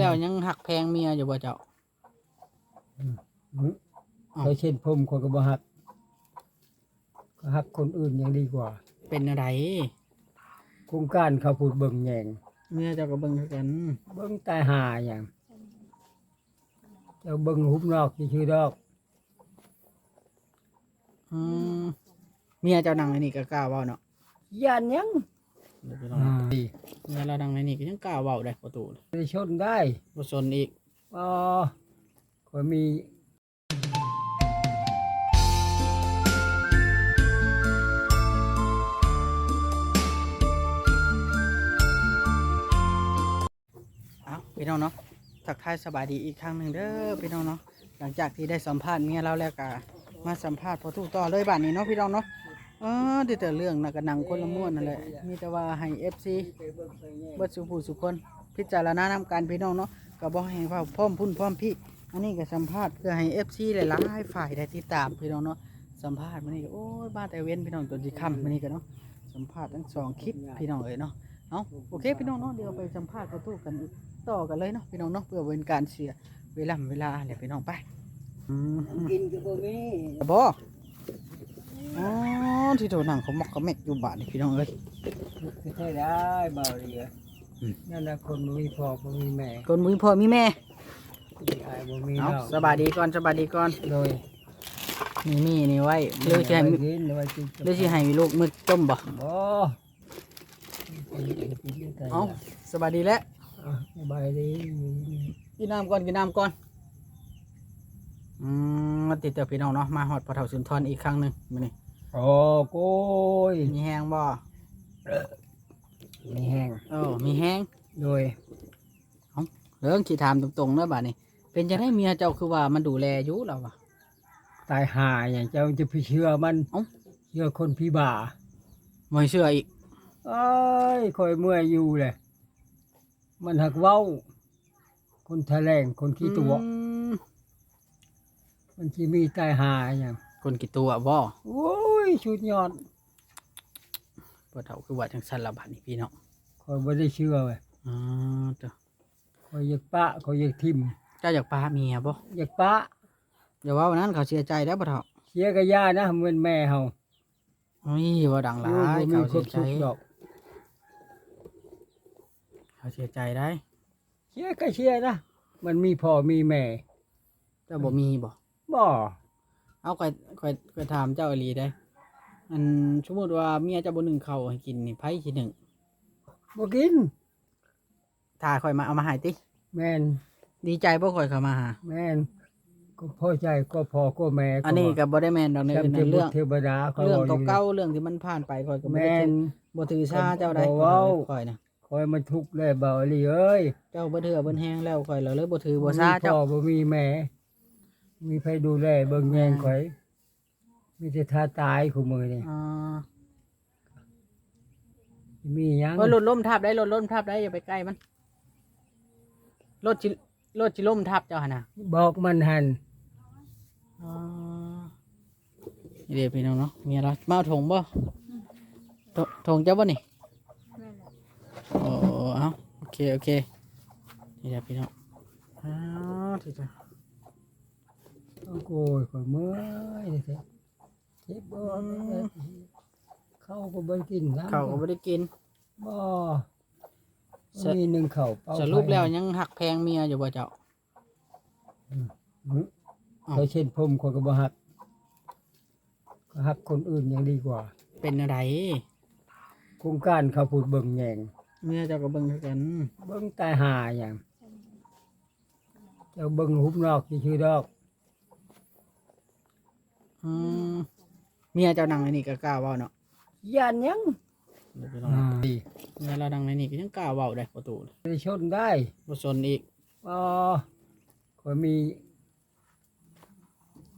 แล้วยังหักแพงเมียอยู่บ่เจ้าอืมอ้าวเขาเช่นผมคนก็บ่ฮักก็ฮักคนอื่นยังดีกว่า เป็นอะไรโครงการเขาพูดเบิ่งแยงเมียเจ้าก็เบิ่งคือกัน เบิ่งตายหาอย่างเจ้าเบิ่งหุบนอกชื่อๆดอกอืมเมียเจ้านั่งในนี่ก็กล้าเว้าเนาะย่านหยัง เดี๋ยวไปลองอ่าเมียเรานั่งในนี่ก็ยังกล้าเว้าได้ประตูได้ชนได้บ่สนอีกอ๋อก็มีเอ้าพี่น้องเนาะทักทายสบายดีอีกครั้งหนึ่งเด้อพี่น้องเนาะหลังจากที่ได้สัมภาษณ์เมียเราแล้วก็มาสัมภาษณ์พอถูกต่อเลยบ้านนี้เนาะพี่น้องเนาะ เออที่แต่เรื่องน่ะก็หนังคนละม้วนนั่นแหละมีแต่ว่าให้ FC เบิดสุผู้สุคน พิจารณานำการพี่น้องเนาะก็บอกให้เฝ้าพร้อมพุ่นพร้อมพี่ อันนี้ก็สัมภาษณ์เพื่อให้ FC หลายๆฝ่ายได้ติดตามพี่น้องเนาะสัมภาษณ์มื้อนี้ก็โอ้ยบ้าแต่เว้นพี่น้องจนสิค่ำมื้อนี้ก็เนาะสัมภาษณ์ทั้งสองคลิปพี่น้องเอ้ยเนาะเอาโอเคพี่น้องเนาะเดี๋ยวไปสัมภาษณ์ประตูกันอีกต่อกันเลยเนาะพี่น้องเนาะเพื่อเป็นการเสียเวลาเวลาแหละพี่น้องไปอืมกินก็บ่มีบออ๋ อที่โถหนังเขาหมอกเขาเม็กอยู่บ้านนี่พี่น้องเอ้ยใช่ได้บ่าวเรียอืมนั่นน่ะคนบ่มีพ่อบ่มีแม่คนมีพ่อมีแม่มีอายบ่มีเอาน้องสบายดีก่อนสบายดีก่อนโดยนี่มีนี่ไว้เลือสิให้มีกินไว้กินเลือสิให้มีลูกมือต้มบ่บ่กินแต่เอาสบายดีแล้วอะสบายดีกินน้ำก่อนกินน้ำก่อนอืมมาติดต่อพี่น้องเนาะมาฮอดพอเฒ่าสุนทรอีกครั้งหนึ่งมื้อนี้ โอ้โก้ยมีแห้งบ่มีแห้งเออมีแห้งโดยเรื่องสิถามตรงๆเด้อบัดนี้เป็นจังได๋เมียเจ้าคือว่ามันดูแลอยู่แล้ววะตายหาอย่างเจ้าจะไปเชื่อมันเอ้าเชื่อคนพี่บ่าบ่เชื่ออีกเอ้ยคอยเมื่อยอยู่เลยมันหักเว้า คนแถลงคนขี้ตัวอืมมันที่มีตายหาอย่างคนกี่ตัวบ่โอ้ ยชุดยอดพอเฒ่าคือว่าจังซั่นละบัดนี้พี่น้องคอยไม่ได้เชื่อเลยอ๋อเจ้าคอยอยากปะคอยอยากทิมเจ้าอยากปาเมียบ่อยากปะอย่าว่าวันนั้นเขาเสียใจแล้วบ่เฒ่าเชียกับย่านะเหมือนแม่เฮาโอ้ยว่าดังหลาโอ้ยยบ่มีเขาคเสีวายมใจสุขดอกเขาเสียใจได้เชียก็เชียนะมันมีพ่อมีแม่เจ้าบ่มีบ่บ่เอาค่อยค่อยค่อยถามเจ้าอีหลีได้ อันสมมุติว่าเมียเจ้าบ่นึ่งข้าวให้กินนี่ไผสินึ่งบ่กิน ถ้าค่อยมาเอามาให้ติ แม่นดีใจบ่ค่อยเข้ามาหา แม่นก็พ่อใจก็พ่อก็แม่อันนี้ก็บ่ได้แม่นดอกในจำอื่นเทในบุเรื่ตองรเทวดาเขาเรื่องว้ยู่เก่าๆเรื่องที่มันผ่านไปค่อยก็บ่ได้แม่ถืนอบ่ถือซาเจ้าได้บ่เว้าค่อยนะคอยมันทุกข์เลยเบาอีหลีเอ้ยเจ้าบ่ถือเบิ่นแฮงแล้วค่อยแล้วเลยบ่ถือบ่ซามีเจ้าพ่อบ่มีแม่ มีใครดูแลเบิ่งแยงข่อย มีแต่ท่าตายคู่มือนี่อ่ามีหยังโอ้ยรถล้มทับได้รถล้มทับได้อย่าไปใกล้มันรถจิรถจิล้มทับเจ้าหั่นน่ะบอกมันหันอ๋อนี่เดี๋ยวพี่น้องเนาะมีอะไรมาเอาถงบ่ถถงเจ้าบ่นี่โอ้เอาโอเคโอเคนี่เดี๋ยวพี่น้องอ้าวที่จะโอ้โหข่อยเมื่อยเลยเถอะเจ็บบ่เข้าก็บ่ได้กินน้ำเขาก็ไม่ได้กิน บ่สรุป มีหนึ่งเข่าเป้าสรุปแล้วไฟยังหักแพงเมียอยู่บ่เจ้าอืมอ้าว เขาเช่นผมคนก็บ่ฮักก็ฮักคนอื่นยังดีกว่าเป็นอะไรโครงการเขาพูดเบิ่งแยงเมียเจ้าก็เบิ่งคือกัน เบิ่งตายหาอย่างเจ้าเบิ่งหุบนอกชื่อๆดอก อืม เมียเจ้านั่งในนี่ก็กล้าเว้าเนาะย่านหยังเดี๋ยวพี่น้องดีเมียเรานั่งในนี่ก็ยังกล้าเว้าได้ประตูได้ชนได้บ่สนอีกอ๋อก็มี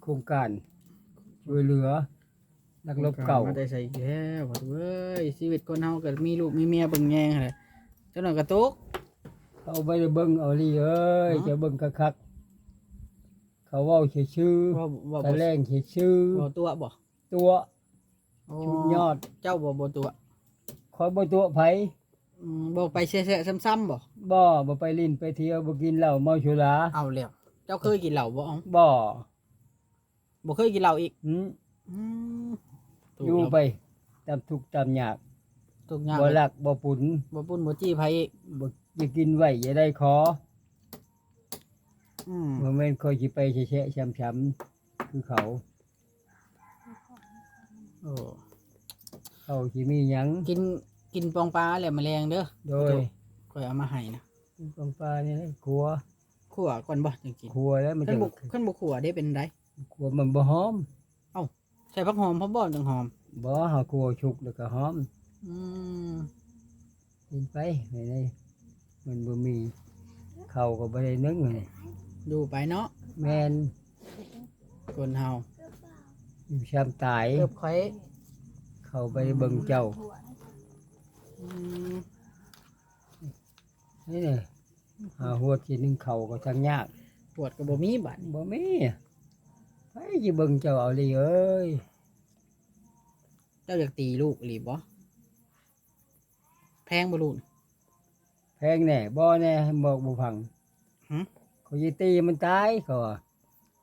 โครงการช่วยเหลือ นักรบเก่ามาได้ใส่อีกแล้วว่าเว้ยชีวิตคนเฮาก็มีลูกมีเมียเบิ่งแยงหั่นแหละเจ้าหน่อยก็ตก เขาไปเบิ่งเอาลีเอ้ยอ๋อ จะเบิ่งคักๆเขาเว้าชื่อว่าว่าๆบ่ตะแรงชื่อบ่ตัวบ่ๆ ตัวโอ้ชุดยอดเจ้าบ่บ่ตัวคอยบ่ตัวไผอืมบ่ไปแซ่ๆซ้ำๆบ่บ่บ่ไปลิ้นไปเที่ยวบ่กินเหล้าเมาสุราเอาแล้วเจ้าเคยกินเหล้าบ่อ๋องบ่บ่เคยกินเหล้าอีกหืมอืมถูกอยู่แล้วไปตามทุกข์ตามยากทุกอย่างบ่เลยรักบ่ปุนบ่ปุ้นบ่จี้ไผอีกบ่จะกินไว้อย่าได้ขออืม บ่แม่นคอยสิไปแฉะๆช้ำๆคือเขา โอ้เขาสิมีหยังกินกินปองปลาแล้วแมลงเด้อโดยค่อยเอามาให้นะกองปลานี่นะครัวขั่วก่อนบ่จังกินครัวแล้วมันคัจะนบ่คันบ่ขั่วได้เป็นไดครัวมันบ่หอมใส่ผักหอมพร้อมบ่จังหอม บ่เฮาครัวชุกแล้วก็หอมอืมกินไปไม่ได้มันบ่มีข้าวก็บ่ได้นึ่งนี่ดูไปเนาะแม่นคนเฮา อยู่ช้ำตาย เกือบค่อยเข้าไปเบิ่งเจ้าอืมนี่นี่หาหัวที่นึ่งข้าวก็จังยากปวดก็บ่มีบัดนี้บ่มีไปสิเบิ่งเจ้าเอาเลยเอ้ยเจ้าอยากตีลูกอีหรือบ่แพงบ่ลูก แพงแน่บ่แน่บอกบ่ฟังหึ เขาสิตีมันตายเขาว่า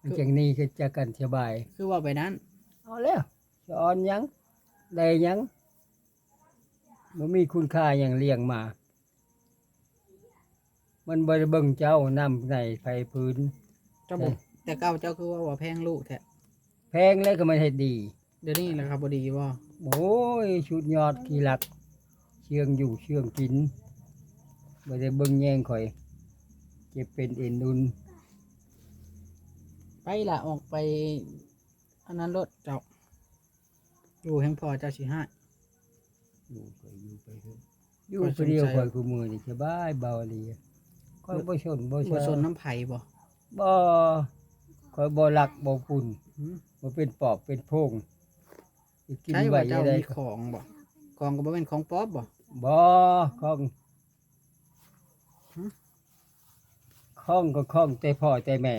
มันจังนี้ก็จะกันสบาย คือว่าไปนั้น เอาแล้วจะเออนหยังได้หยังมันมีคุณค่าอย่างเลี้ยงมา มันบริเบิงเจ้านำในไฟพื้น เจ้าบ่แต่เก่าเจ้าคือว่าว่าแพงลูกแท้แพงแล้วก็ไม่ให้ดี เดี๋ยวนี้ราคาบ่ดีบ่โอ้ยชุดยอดกี่หลัก เชื่องอยู่เชื่องกินไม่ได้เบิ่งแย่งข่อยเจ็บเป็นเอ็นดุนไปละออกไป อันนั้นรถเจ้า อยู่แห่งพอเจ้าสิให้อยู่ไปอยู่ไปเถอะอยู่ไปเดียวข่อยกูมือนี่สบายเบาดีข่อยบ่ชนบ่บ่สชนนน้ำไผบ่บ่ข่อยบ่หลักบ่ปุ่นหืมบ่เป็นปอบเป็นโพงสิกินใช่ไว้ว่าเจ้าได้มีของบ่ของก็บ่เป็นของป๊อปบ่ บ่ของหึข้องก็ข้องแต่พ่อแต่แม่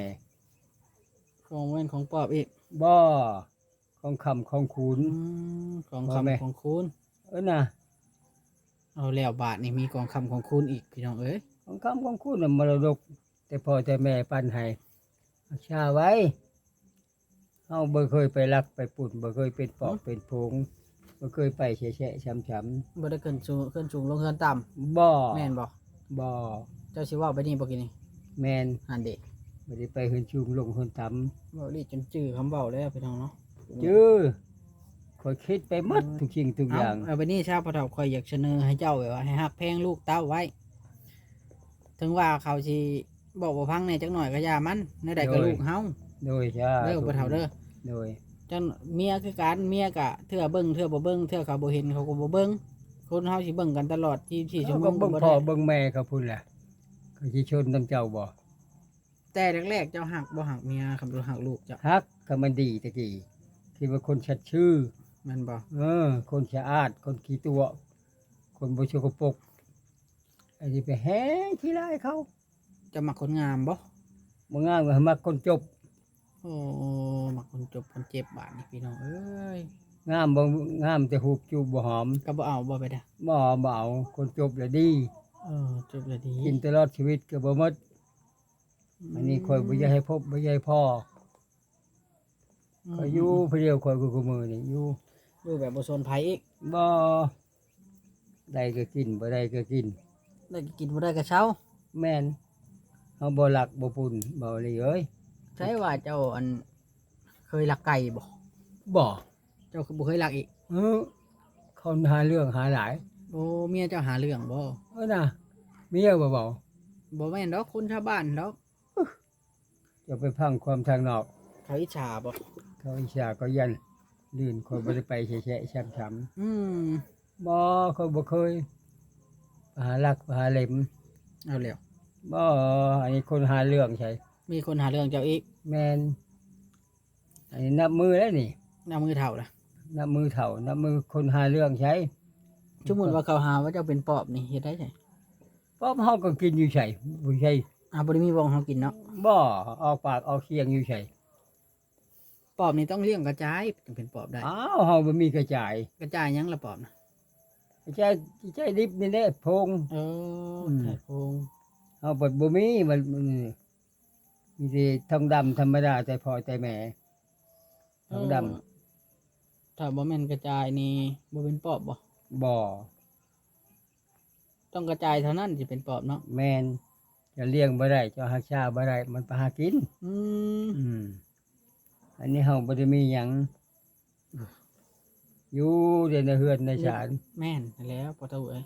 ของบ่เป็นของป๊อปอีก บ่ของคำของคูณอืมของว่าแม่คำของคุณเอ้อน่ะเอาแล้วบาทนี่มีกองคำของคุณอีกพี่น้องเอ้ยของคำของคูณน่ะมรดก แต่พ่อแต่แม่ปันให้เอาชาไว้เฮาบ่เคยไปรักไปปุ่นบ่เคยเป็นปอบเป็นโพงบ่เคยไปแฉะๆช้ำบ่ได้ขึ้นสูงขึ้นสูงลงเฮือนต่ำๆบ่แม่นบ่บ่เจ้าสิเว้าไปนี่บ่กินนี่แม่นหันเด็ก บ่ได้ไปเฮือนชุมลงเฮือนต่ำเว้าลีจนจื้อคำเว้าแล้วพี่น้องเนาะจื้อข่อยคิดไปหมดทุกสิ่งทุกอเอาย่าง เอาไปนี่ชาวพะเฒ่าคอยอยากเสนอให้เจ้าแบบว่าให้ฮักแพงลูกเต้าไว้ ถึงว่าเขาสิบอกบ่พังแหน่จักหน่อยก็อย่ามันในใดก็ลูกเฮาโดยจ้าเด้อบ่เฒ่าเด้อ โดย จังเมียคือการเมียกะเทื่อเบิ่งเทื่อบ่เบิ่งเทื่อเขาบ่เห็นเขาก็บ่เบิ่งคนเฮาสิเบิ่งกันตลอด24ชั่เขาวโมก็งเบิ่งบ่พ่อได้เบิ่งแม่เขาพุ่นแหละเขาสิชนนํเจ้าบ่ แต่แรกๆเจ้าหักบ่หักเมียคำบ่หักลูกเจ้าฮักก็มันดีตะกี้คิดว่าคนชัดชื่อ แม่นบ่เออ คนสะอาด คนขี้ตัว คนบ่สกปรกอันนี้ไปแห้งขี้ร้ายเขาเจะมักคนงามบ่บ่งามก็ให้มักคนจบ โอ้มักคนจบคนเจ็บบาดนี่พี่น้องเอ้ยงามบ่งามแต่หูบจูบบ่หอมก็บ่เอาบ่ไปเด้อบ่บ่เอาคนจบแล้วดี เออจบแล้วดีกินตลอดชีวิตก็บ่หมด อันนี้ข่อยบ่อยากให้พบบ่อยากให้พ่อมข่อยอยู่ผู้เดียวข่อยกูกูมือนี่อยู่อยู่แบบบ่สนไผอีกบ่ได้ก็กินบ่ได้ก็กินได้ก็กินบ่ได้ก็เช้า แม่นเฮาบ่หลักบ่ปุ่นบ่เลยเอ้ยใช่ว่าเจ้าอันเคยลักไก่บ่บ่เจ้าคือบ่เคยลักอีกเออเขาหาเรื่องหาหลายโอ้เมียเจ้าหาเรื่องบ่เออน่ะเมียบ่เบาบ่แม่นดอกคนชาวบ้านดอก จะไปพังความทางนอก เขาอิจฉาบ่เขาอิจฉาก็ยันลื่นคนบ่ได้ไปแฉะๆช้ำอืมๆบ่เขาบ่เคยไปหาลักไปหาเหล็มเอาแล้วบ่อันนี้คนหาเรื่องใช่มีคนหาเรื่องเจ้าอีกแม่นอันนี้นับมือแล้วนี่ หน้ามือเฒ่าล่ะนับมือเถ่านับมือคนหาเรื่องใช้สมมุติว่าเขาหาว่าเจ้าเป็นปอบนี่เฮ็ดได้ไสป๊อบเฮาก็กินอยู่ใช่บ่ใช่ อ่าบ่ได้มีบ่งเฮากินเนาะบ่ออกปากออกเสียงอยู่ใช่ปอบนี่ต้องเลี้ยงกระจายถึงเป็นปอบได้ อ้าวเฮาบ่มีกระจายกระจายหยังละปอบนะกระใจใจดิบนี่แหละพง เอออืมไข่โพงเอาบดบ่มีมันมันมีแต่ทองดำธรรมดาแต่พอแต่แม่ทองดำเถ้าบ่แม่นกระจายนี่บ่เป็นปอบบ่บ่อต้องกระจายเท่านั้นสิเป็นปอบเนาะแมน จะเลี้ยงบ่ได้เจะหักชาบ่ได้มันไปหากิน อืมอืม อันนี้เฮาบ่ได้มีหยังอยู่เดยวในเฮือนในศาลแม่นนั่นแหล้วพอเท่าเอ้ย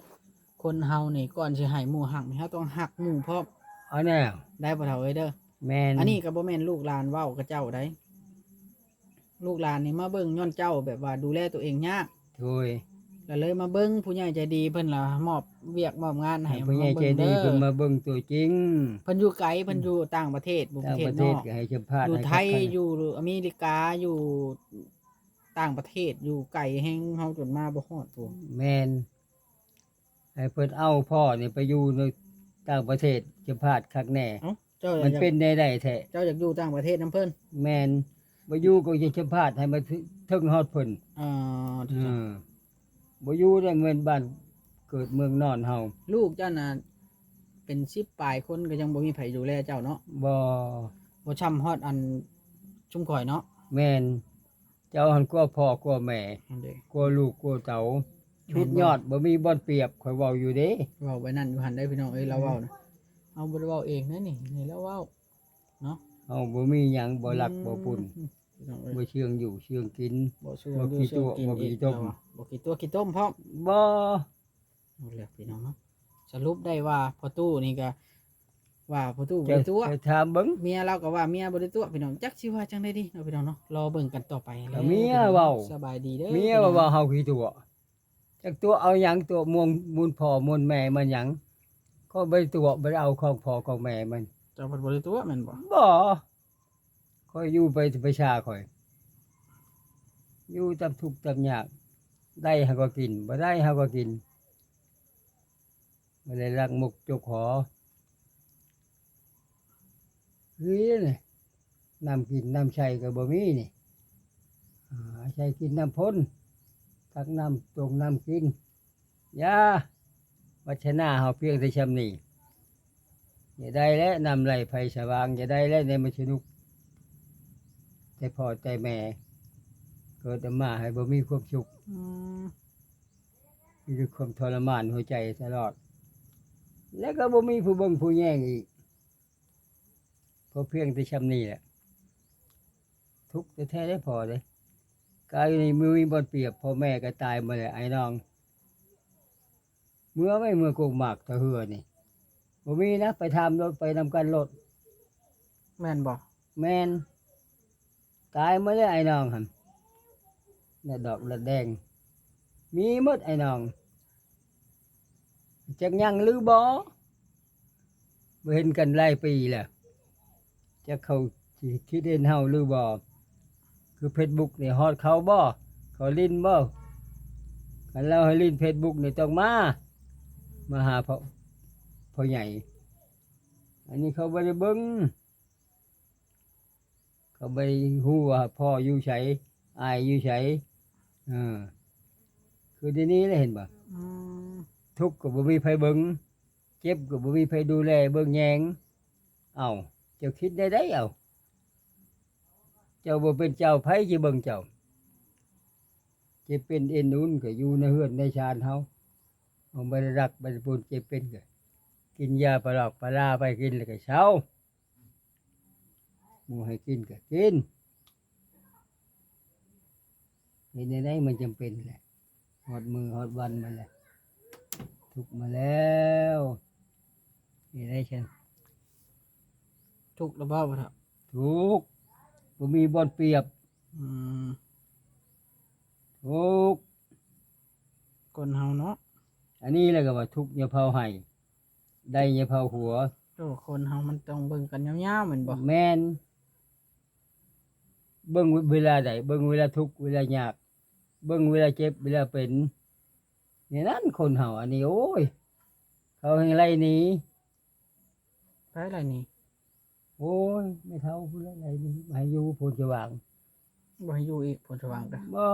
คนเฮานี่ก่อนสิให้หมู่หักนี่เฮาต้องหักหมู่พร้อมเอาแน่ได้พอเท่าเอ้ยเด้อแม่นอันนี้ก็บ่แม่นลูกหลานเว้ากับเจ้าได้ลูกหลานนี่มาเบิ่งย้อนเจ้าแบบว่าดูแลตัวเองยากโดย แล้วเลยมาเบิ่งผู้ใหญ่ใจดีเพิ่นล่ะมอบเวียกมอบงานให้ผู้ใหญ่ใจดีมาเพิ่นเบิ่งมาเบิ่งตัวจริงเพิ่นอยู่ไกลเพิ่นอยู่ต่างประเทศบุปต่างระเทปศระนเทศอก ก็ให้สัมภาษณ์อยู่ให้ไทยคักๆอยู่อเมริกาอยู่ต่างประเทศอยู่ไกลแฮงเฮาจนมาบ่ฮอดพุ่นแม่นให้เพิ่นเอาพ่อนี่ไปอยู่ในต่างประเทศสัมภาษณ์คักแน่ เอ้าเจ้าอมันยากเป็นได้ได้แท้เจ้าอยากอยู่ต่างประเทศนํเพิ่นแม่นบ่อยู่ก็จะสัมภาษณ์ให้มันถึงฮอดเพิ่นเอ่อเออ บ่อยู่ได้เหมือนบ้านเกิดเมืองนอนเฮาลูกเจ้าน่ะเป็น10ปลายคนก็ยังบ่มีไผดูแลเจ้าเนาะบ่บ่ช่ำฮอดอันชุมข่อยเนาะแม่นเจ้าหันกลัวพ่อกลัวแม่นั่นเด้กลัวลูกกลัวเต๋าชุดยอดบ่มีบ่อนเปรียบข่อยเว้าอยู่เด้เว้าไว้นั่นอยู่หันได้พี่น้องเอ้ยเราเว้านะเอาบ่ได้เว้าเองนะนี่นี่เราเว้าเฮาบ่มีหยังบ่รักบ่ปุ่นอืม พี่น้องเอ้ยบ่เชื่องอยู่เชื่องกิน บ่ชื่อบ่ดูขี้เชื่อตัวกินบ่อีขี้กต้มแล้วอะบ่ขี้ตัวขี้ต้มพร้อมบ่เอาแล้วพี่น้องเนาะสรุปได้ว่าพอตู้นี่ก็ว่าพอตู้บ่จะได้ตัว จะถามเบิ่ง เมียเราก็ว่าเมียบ่ได้ตัวพี่น้องจักสิว่าจังได๋ดิเนาะพี่น้องเนาะรอเบิ่งกันต่อไปก็เมียเว้า สบายดีเด้อเมียว่าว่าเฮาขี้ตัวจักตัวเอาหยังตัวมวงมูลพ่อมูลแม่มันหยังก็บ่ได้ตัวบ่ได้เอาของพ่อของแม่มันเจ้าเพิ่นบ่ได้ตัวแม่นบ่บ่ คอยอยู่ไปประชาคอย อยู่ตามทุกข์ตามยาก ได้เฮาก็กินบ่ได้เฮาก็กินบ่ได้รักมุกจกหอเฮ้ยนี่น้ำกินน้ำใช้ก็บ่มีนี่ใช้กินน้ำพ้นตักน้ำตรงน้ำกินยาวัชนาเฮาเพียงแต่ชำนี้อย่าได้แล้วนำไหลไฟสว่างอย่าได้แล้วในมชนุก แต่พ่อแต่แม่เกิดมาให้บ่มีความสุขอืมมีแต่ความทรมานหัวใจตลอด แล้วก็บ่มีผู้เบิ่งผู้แย่งอีกเพราะเพียงแต่ชำนี้แหละ ทุกข์แท้ๆได้พอเลยกายในมือมีบนเปรียบพ่อแม่ก็ตายมาแล้วไอ้น้อง เมื่อไม่เมื่อโกงหมากตะเหือนี่บ่มีนะไปทำรถไปนำกันรถแม่นบ่แมน ตายมาแล้วไอ้น้องหันเนี่ยดอกละแดง มีมดไอ้น้องจักยังหรือบ่บ่เห็นกันหลายปีแล้วจะเขาคิดเห็นเฮาหรือบ่คือเฟซบุ๊กเนี่ยฮอดเขาบ่เขาลิ้นบ่คันเราให้ลิ้นเฟซบุ๊กเนี่ยต้องมา มาหาพ่อพ่อใหญ่ อันนี้เขาบ่ได้เบิ่ง เขาไปฮู้ว่าพ่ออยู่ไสอายอยู่ไสเออคือเดี๋ยวนี้เลยเห็นบ่อืมทุกข์ก็บ่มีไผเบิ่งเจ็บก็บ่มีไผดูแลเบิ่งแยงเอ้าเจ้าคิดได้ได้เอ้าเจ้าบ่เป็นเจ้าไผสิเบิ่งเจ้าจะเป็นเอ็นนุ่นก็อยู่ในเฮือนในชานเฮาบ่บ่ได้รักบ่ได้ปูนเจ็บเป็นก็กินยาปลอกปลาร้าไปกินแล้วก็เช้า หมูให้กินก็กินเห็นในไหนมันจำเป็นแหละหอดมือหอดวันมันแหละทุกข์มาแล้วนี่ได้ฉันทุกข์แล้วบ่บ่เฒ่าทุกข์บ่มีบอนเปรียบอืมทุกข์คนเฮาเนาะอันนี้แหละก็ว่าทุกข์อย่าเผาให้ได้อย่าเผาหัวโอ้คนเฮามันต้องเบิ่งกันยาวๆแม่นบ่แม่น เบิ่งเวลาใดเบิ่งเวลาทุกข์เวลายาก เบิ่งเวลาเจ็บเวลาเป็นนี่นั่นคนเฮาอันนี้โอ้ย เขาให้ไล่หนีไปอะไรนี่โอ้ยไม่เท่าผู้ไล่หนีมาอยู่โพนสว่างบ่ให้อยู่อีกผลสว่างกะบ่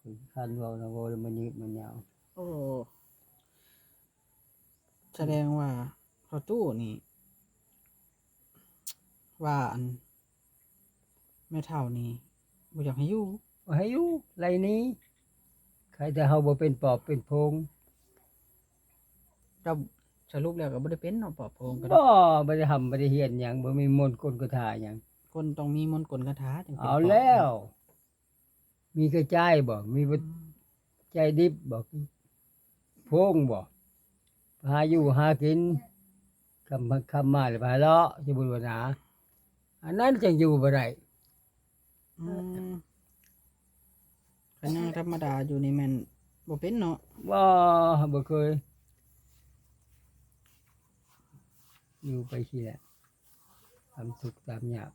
คคันเว้านะเว้าแล้วมันยืดมันยาวโอ้แสดงว่าพอตู้นี่ว่าอัน แม่เท่านี่บ่อยากให้อยู่ว่าให้อยู่ไรนี้ใครแต่เฮาบ่เป็นปอบเป็นโพงเจ้าสรุปแล้วก็บ่ได้เป็นเนาะปอบโพงก็บ่บ่ได้ทำบ่ได้เฮียนหยังบ่มีมนต์กลกถาหยังคนต้องมีมนต์กลคาถาจึงเป็นเอาปบแล้ว มีกระจายบ่มีบ่อืมใจดิบบ่โพงบ่หาอยู่หากินคำคำมาเลยพาเลาะสิบุญวนาอันนั้นจังอยู่บ่ได้ อืมคันยังธรรมดาอยู่นี่แม่นบ่เป็นเนาะบ่บ่เคย อยู่ไปสิแหละทำทุกข์ตามยาก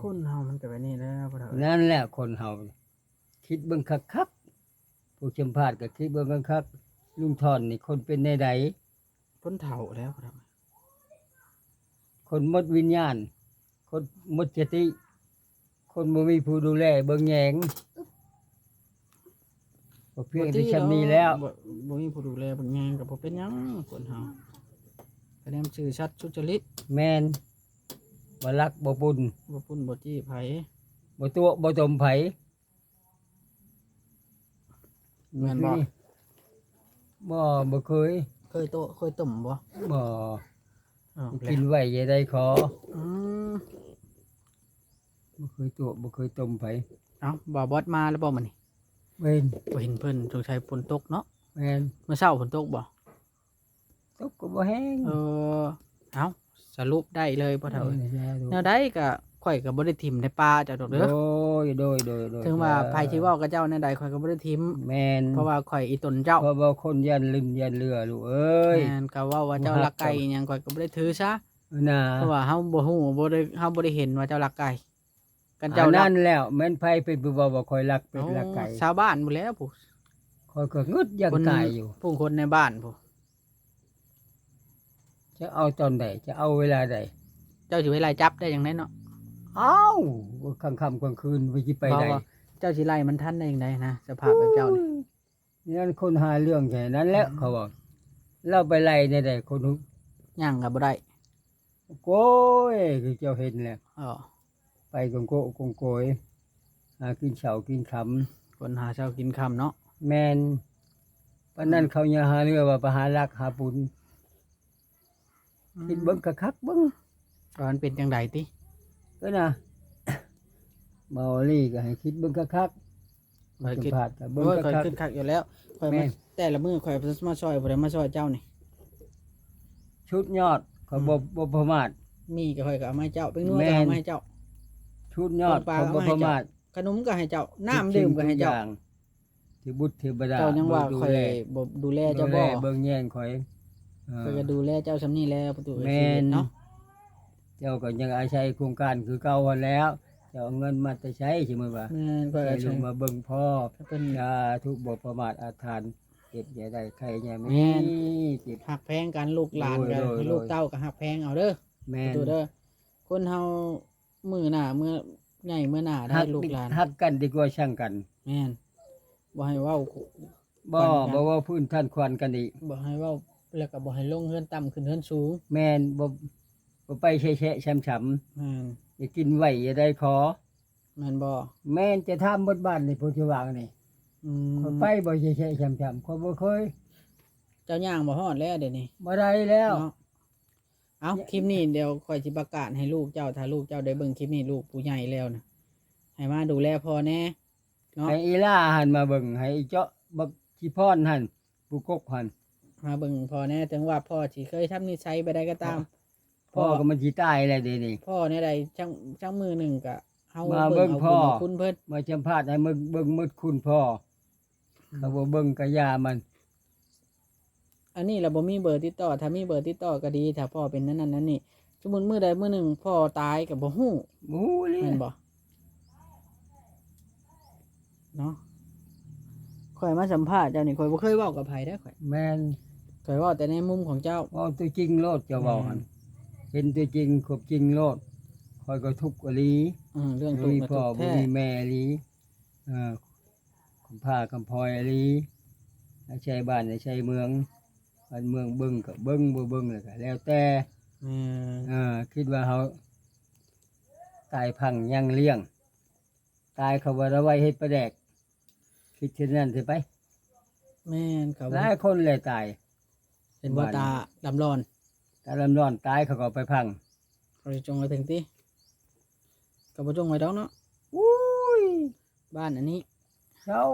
คนเฮามันก็แบบนี้แหล้วพ่อเฒ่านั่นแหละคนเฮาคิดเบิ่งคักๆผู้ชมพาดก็คิดเบิ่งคักๆลุงทอนนี่คนเป็นใดพ้นเฒ่าแล้วพ่อเฒ่าๆ คนหมดวิญญาณ คนหมดสติ คนบ่มีผู้ดูแลเบิ่งแยงบ่เพียงแต่ชำนี้แล้ว บ่บ่มีผู้ดูแลเบิ่งแยงก็บ่เป็นหยังคนเฮาคะแนนชื่อชัดสุจริตแม่นบ่รักบ่ปุ่นบ่ปุ่นบ่จี้ไผบ่ตัวบ่ตมไผแม่นบ่บ่บ่เคยเคยโตะเคยต้มบ่บ่ อ้าวกินไว้อย่าได้ขออืมบ่เคยตัวบ่เคยต้มไผเอ้าบ่าวบอสมาแล้วบ่มื้อนี้แม่นบ่เห็นเพิ่นสงสัยฝนตกเนาะแม่นเมื่อเช้าฝนตกบ่ตกก็บ่แห้งเออเอ้าสรุปได้เลยพ่อเฒ่าโดยแนวใดก็ ข่อยก็บ่ได้ทิ่มในป่าเจ้าดอกเด้อโดยโดยโดยโดยถึงว่าไผสิเว้ากับเจ้าแนวใดข่อยก็บ่ได้ทิ่มแม่นเพราะว่าข่อยอีตนเจ้าเพราะว่าคนยันลืมยันเรือลูกเอ้ยแม่นก็เว้าว่าเจ้ารักไก่อิหยังข่อยก็บ่ได้ถือซะน่ะเพราะว่าเฮาบ่ฮู้บ่ได้เฮาบ่ได้เห็นว่าเจ้ารักไก่กันเจ้าเจ้ารันั่นแล้วแม่นไผเป็นผู้ว่าว่าคอยรักเป็ดรักไก่โอ้ชาวบ้านหมดแล้วผู้คอยก็งึดยังคนไก่อยู่ผู้คนในบ้านผู้จะเอาตอนใดจะเอาเวลาใดเจ้าสิไปไล่จับได้จังไดเนาะเอ้ากลางค่ำกลางคืนไปสิไปเพใดราะว่าเจ้าสิไล่มันทันได้จังไดนะสภาพแบบเจ้านี่นี่นั่นคนหาเรื่องแค่นั้นแหละเขาบอกเราไปไล่ในใดคนหุย่างก็บ่ได้โก้ยคือเจ้าเห็นแหละอ๋อไปกงโกะกงโกยหากินเฉากินคคนหาเช้ากินค่ำเนาะำแมนวันนั้นเขาอย่าหาเรือว่าไปหาลักหาปุนคิดเบิ้งกะคักเบิ้งว่ามันเป็นจังไดติ ก็นะเบาลี่ก็ให้คิดเบิ้งกะคักข่อยสัมคิดผัสกับเบิ้งโอ้ยกะข่อยคักคิดคักอยู่แล้วข่อยแม่ มานแต่ละมื้อข่อยมาช่วยบ่ได้มาช่วยเจ้านี่ชุดยอดเขาบ่บ่ประมาท มีก็ข่อยก็เอามาให้เจ้าเป็นนัวแม่ก็น เอามาให้เจ้า ชุดยอดปลาเขาบ่เอามาให้ประมาทขนมก็ให้เจ้า น้ำดื่มก็ให้เจ้า ทุสิ่งทุกอย่งที่บุตรเทวดาเจ้ายังว่าดูข่อยแลบ่ดูแลดูเจ้าแลบ่เบิ่งแย่งข่อยเออ ข่อยก็ดูแลเจ้าซำนี้แล้วประตูเอ้ยแม่น เนาะ เจ้าก็ยังอาศัยโครงการคือเก่าหั้นแล้ว เจ้าเอาเงินมาแต่ใช้ใช่ไหมว่าแม่นข่อยให้ก็ลใช้งมาเบิ่งพ่อเป็นอย่าทุกข์บ่ประมาทอาถรรพ์เก็บอย่าได้ใครอย่าแม่มีนเก็บ หักแพงกันลูกหลานกันโดยโดย ลูกเต้าก็หักแพงเอาเด้อแม่ประนตูเด้อคนเฮามื้อหน้าเมื่อใหญ่เมื่อหน้าได้ฮักลูกหลานฮักกันดีกว่าช่างกันแม่นบ่ให้เว้า บ่กันกัน บ่ว่าพื้นท่านควรกันอีกบ่ให้เว้าแล้วก็บ่ให้ลงเฮือนต่ำขึ้นเฮือนสูง แม่นบ่ บ่ไปแฉะๆช้ำแม่นๆอย่ากินไว้อย่าได้ขอ แม่นบ่แม่นจะทำบทบ้านนี่ผู้ที่วางนี่อืมข้อยไปบ่แฉะๆช้ำๆข้อยบ่เคยเจ้าย่างบ่ฮอดแล้วเดี๋ยวนี้บ่ได้แล้ว เนาะเอาคลิปนี้เดี๋ยวค่อยสิประกาศให้ลูกเจ้าถ้าลูกเจ้าได้เบิ่งคลิปนี้ลูกผู้ใหญ่แล้วนะให้มาดูแลพ่อแน่เนาะให้อีล่าหันมาเบิ่งให้อีเจาะบักชิพรหันผู้กกหัน มาเบิ่งพ่อแน่ถึงว่าพ่อสิเคยทำนิสัยไปได้ก็ตาม พ่อก็มันสิตายแล้วเดี๋ยวนี้ พ่อในใดจังจังมือหนึ่งก็เฮามาเบิ่งเอาพ่อบุญเอาคุณเพิ่นมาจำพาดให้มึงเบิ่งมืดคุณพ่อเขาบ่เบิ่งกะยามัน อันนี้เราบ่มีเบอร์ติดต่อ ถ้ามีเบอร์ติดต่อก็ดี ถ้าพ่อเป็นนั้นนั้นนั่นนี่สมมุติมื้อใดมื้อหนึ่งพ่อตายก็บ่ฮู้บ่ฮู้เลยแม่นบ่เนาะข่อยมาสัมภาษณ์เจ้านี่ข่อยบ่เคยเว้ากับไผได้อข่อยแม่นข่อยเว้าแต่ในมุมของเจ้าเว้าตัวจริงโลดจะเว้าหัน เห็นตัวจริงครบจริงโลดอยก็ทุกข์อหลีอืมเรื่องบ่ตุกมีนะพ่ตุอกบ่แท้มีแม่อหลีเออคุณพ่ากำพลอยอหลีไม่ใช่บ้านไม่ใช่เมืองบ้านเมืองเบิ่งก็เบิ่งบ่เบิ่งแล้วก็แล้วแต่ แม่นเออคิดว่าเขาตายพังยังเลี้ยง ตายเขาว่าระไว้เฮ็ดประแดก คิดเช่นนั้นสิไปแม่นเขาหลายคนเลยตาย เป็นว่าตาดำร้อน ตาลำร้อนตายเขาก็เอาไปพังเขาจะจงไว้ถึงติก็บ่จงไว้ดอกเนาะอุ้ยบ้านอันนี้เจ้า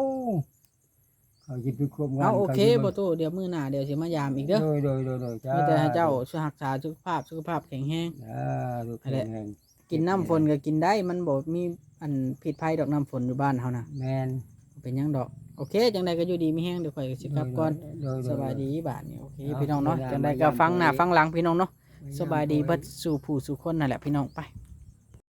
เขาจิไปควบงานเอาโอเคขาสิบ่ตู้เดี๋ยวมื้อหน้าเดี๋ยวสิมายามอีกเด้อโดยโดยโดยโดยจ้ามีแต่ให้เจ้าช่วยรักษาสุขภาพสุขภาพแข็งแรงอ่าลูกอะไรแห่งกินน้ำฝนก็กินได้มันบ่มีอันผิดภัยดอกน้ำฝนอยู่บ้านเฮานะแมนบ่เป็นหยังดอก โอเค จังใดก็อยู่ดีมีแฮงเดี๋ยวข่อยก็สิกลับก่อนโดโสบายดีบาดนี้โอเคเอาพี่น้องเนาะเวลาจังใดมายามก็ฟังหน้าตรงนี้ฟังหลังพี่น้องเนาะมยามสบายดีบ่เบิดสู่ผู้สู่คนนั่นแหละพี่น้องไป